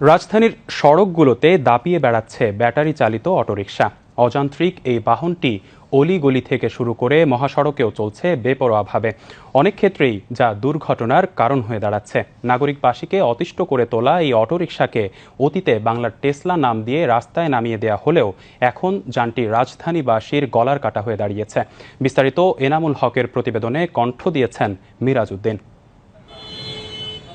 রাজধানীর সড়কগুলোতে দাপিয়ে বেড়াচ্ছে ব্যাটারি চালিত অটোরিকশা। অযান্ত্রিক এই বাহনটি অলিগলি থেকে শুরু করে মহাসড়কেও চলছে বেপরোয়াভাবে। অনেক ক্ষেত্রেই যা দুর্ঘটনার কারণ হয়ে দাঁড়াচ্ছে। নাগরিকবাসীকে অতিষ্ঠ করে তোলা এই অটোরিকশাকে অতীতে বাংলার টেসলা নাম দিয়ে রাস্তায় নামিয়ে দেয়া হলেও এখন যানটি রাজধানীবাসীর গলার কাটা হয়ে দাঁড়িয়েছে। বিস্তারিত এনামুল হকের প্রতিবেদনে কণ্ঠ দিয়েছেন মিরাজ উদ্দিন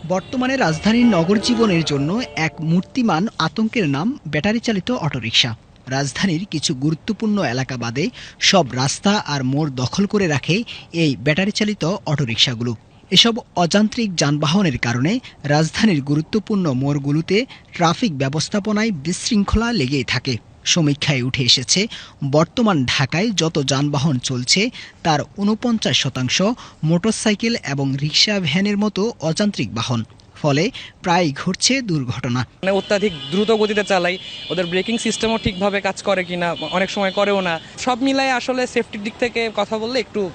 বর্তমানে রাজধানীর নগর জীবনের জন্য এক মূর্তিমান আতঙ্কের নাম ব্যাটারি চালিত অটোরিকশা। রাজধানীর কিছু গুরুত্বপূর্ণ এলাকা বাদে সব রাস্তা আর মোড় দখল করে রাখে এই ব্যাটারি চালিত অটোরিকশাগুলো। এসব অযান্ত্রিক যানবাহনের কারণে রাজধানীর গুরুত্বপূর্ণ মোড়গুলোতে ট্রাফিক ব্যবস্থাপনায় বিশৃঙ্খলা লেগেই থাকে। সমীক্ষায় উঠে এসেছে, বর্তমান ঢাকায় যত যানবাহন চলছে, তার উনপঞ্চাশ শতাংশ মোটরসাইকেল এবং রিক্সা ভ্যানের মতো অযান্ত্রিক বাহন। ফলে প্রায় ঘটছে দুর্ঘটনা। মানে অত্যাধিক দ্রুত গতিতে চালাই, ওদের ব্রেকিং সিস্টেমও ঠিকভাবে কাজ করে কিনা, অনেক সময় করেও না। সব মিলাই আসলে সেফটির দিক থেকে কথা বললে একটু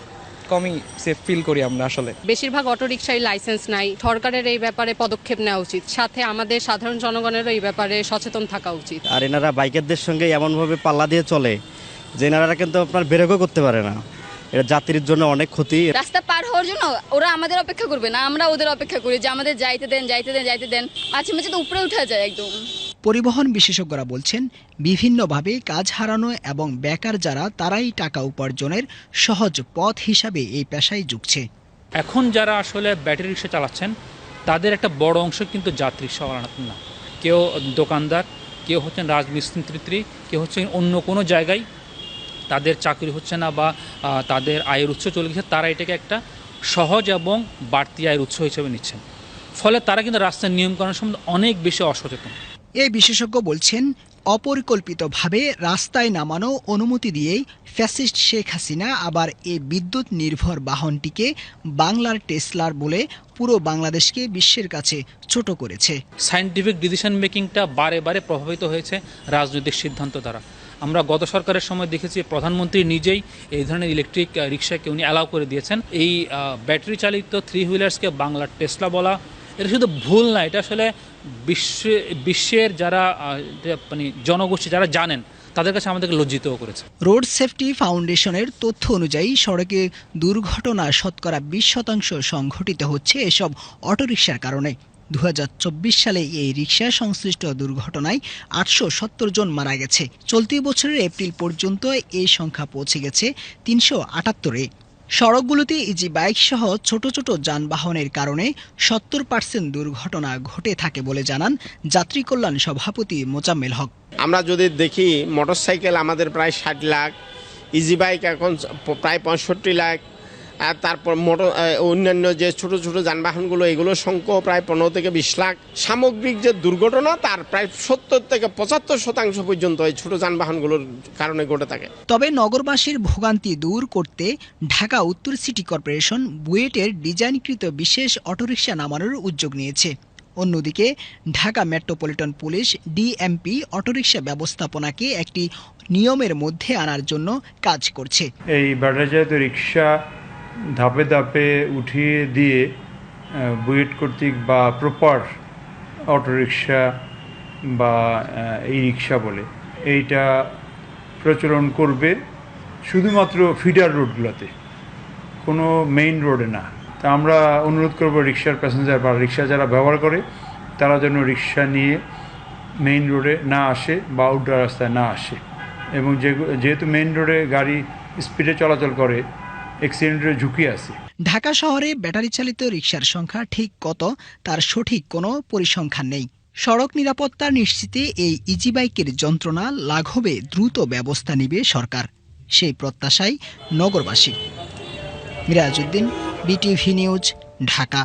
কমই সেফ ফিল করি আমরা আসলে। বেশিরভাগ অটোরিকশায় লাইসেন্স নাই। সরকারের এই ব্যাপারে পদক্ষেপ নেওয়া উচিত। সাথে আমাদের সাধারণ জনগণেরও এই ব্যাপারে সচেতন থাকা উচিত। আর এনারা বাইকারদের সঙ্গে এমনভাবে পাল্লা দিয়ে চলে যে এনারা কিন্তু আপনার বেরোকও করতে পারে না। এটা যাত্রীর জন্য অনেক ক্ষতি। রাস্তা পার হওয়ার জন্য ওরা আমাদের অপেক্ষা করবে না। আমরা ওদের অপেক্ষা করি যে আমাদের যাইতে দেন যাইতে দেন যাইতে দেন। মাঝে মাঝে তো উপরে উঠে যায় একদম। পরিবহন বিশেষজ্ঞরা বলছেন, বিভিন্নভাবে কাজ হারানো এবং বেকার যারা, তারাই টাকা উপার্জনের সহজ পথ হিসাবে এই পেশায় যুগছে। এখন যারা আসলে ব্যাটারি রিক্সা চালাচ্ছেন, তাদের একটা বড় অংশ কিন্তু যাত্রী রিক্সা চালানো না। কেউ দোকানদার, কেউ হচ্ছেন রাজমিস্ত্রি কেউ হচ্ছেন অন্য কোনো জায়গায়, তাদের চাকরি হচ্ছে না বা তাদের আয়ের উৎস চলে গেছে, তারা এটাকে একটা সহজ এবং বাড়তি আয়ের উৎস হিসেবে নিচ্ছেন। ফলে তারা কিন্তু রাস্তার নিয়মকানুন সম্বন্ধে অনেক বেশি অসচেতন। এই বিশেষজ্ঞ বলছেন, অপরিকল্পিতভাবে রাস্তায় নামানো অনুমতি দিয়েই ফ্যাসিস্ট শেখ হাসিনা আবার এই বিদ্যুৎ নির্ভর বাহনটিকে বাংলার টেসলার বলে পুরো বাংলাদেশকে বিশ্বের কাছে ছোট করেছে। সায়েন্টিফিক ডিসিশন মেকিংটা বারে বারে প্রভাবিত হয়েছে রাজনৈতিক সিদ্ধান্ত দ্বারা। আমরা গত সরকারের সময় দেখেছি, প্রধানমন্ত্রী নিজেই এই ধরনের ইলেকট্রিক রিক্সাকে উনি অ্যালাউ করে দিয়েছেন। এই ব্যাটারি চালিত থ্রি হুইলার্সকে বাংলার টেসলা বলা, এটা শুধু ভুল না, এটা আসলে বিশ্বে, বিশ্বের যারা মানে জনগোষ্ঠী যারা জানেন, তাদের কাছে আমাদেরকে লজ্জিতও করেছে। রোড সেফটি ফাউন্ডেশনের তথ্য অনুযায়ী সড়কে দুর্ঘটনা শতকরা বিশ শতাংশ সংঘটিত হচ্ছে এসব অটোরিকশার কারণে। দু হাজার চব্বিশ সালে এই রিক্সা সংশ্লিষ্ট দুর্ঘটনায় আটশো সত্তর জন মারা গেছে। চলতি বছরের এপ্রিল পর্যন্ত এই সংখ্যা পৌঁছে গেছে তিনশো আটাত্তরে। সড়কগুলোতে ইজি বাইক সহ ছোট ছোট যানবাহনের কারণে সত্তর পার্সেন্ট দুর্ঘটনা ঘটে থাকে বলে জানান যাত্রী কল্যাণ সভাপতি মোজাম্মেল হক। আমরা যদি দেখি, মোটরসাইকেল আমাদের প্রায় ষাট লাখ, ইজি বাইক এখন প্রায় পঁয়ষট্টি লাখ তারপর মোটর অন্যান্য যে ছোট ছোট যানবাহনগুলো এগুলো সংখ্যাও প্রায় পনেরো থেকে বিশ লাখ। সামগ্রিক যে দুর্ঘটনা তার প্রায় সত্তর থেকে পঁচাত্তর শতাংশ পর্যন্ত এই ছোট যানবাহনগুলোর কারণে ঘটে থাকে। তবে নগরবাসীর ভোগান্তি দূর করতে ঢাকা উত্তর সিটি কর্পোরেশন বুয়েটের ডিজাইনকৃত বিশেষ অটোরিকশা নামানোর উদ্যোগ নিয়েছে। অন্যদিকে Dhaka metropolitan police DMP autorickshaw ব্যবস্থাপনাকে একটি নিয়মের মধ্যে আনার জন্য কাজ করছে। এই ব্যাটারিচালিত রিক্সা ধাপে ধাপে উঠিয়ে দিয়ে বুয়েট কর্তৃক বা প্রপার অটোরিকশা বা এই রিক্সা বলে, এইটা প্রচলন করবে শুধুমাত্র ফিডার রোডগুলোতে, কোনো মেইন রোডে না। তা আমরা অনুরোধ করব রিক্সার প্যাসেঞ্জার বা রিক্সা যারা ব্যবহার করে, তারা যেন রিক্সা নিয়ে মেইন রোডে না আসে বা আউটডোর রাস্তায় না আসে। এবং যেহেতু মেইন রোডে গাড়ি স্পিডে চলাচল করে অ্যাক্সিডেন্টের ঝুঁকি আছে। ঢাকা শহরে ব্যাটারি চালিত রিক্সার সংখ্যা ঠিক কত তার সঠিক কোনো পরিসংখ্যান নেই। সড়ক নিরাপত্তা নিশ্চিতে এই ইজি বাইকের যন্ত্রণা লাঘবে দ্রুত ব্যবস্থা নিবে সরকার। সেই প্রত্যাশায় নগরবাসী মিরাজউদ্দিন, বিটিভি নিউজ, ঢাকা।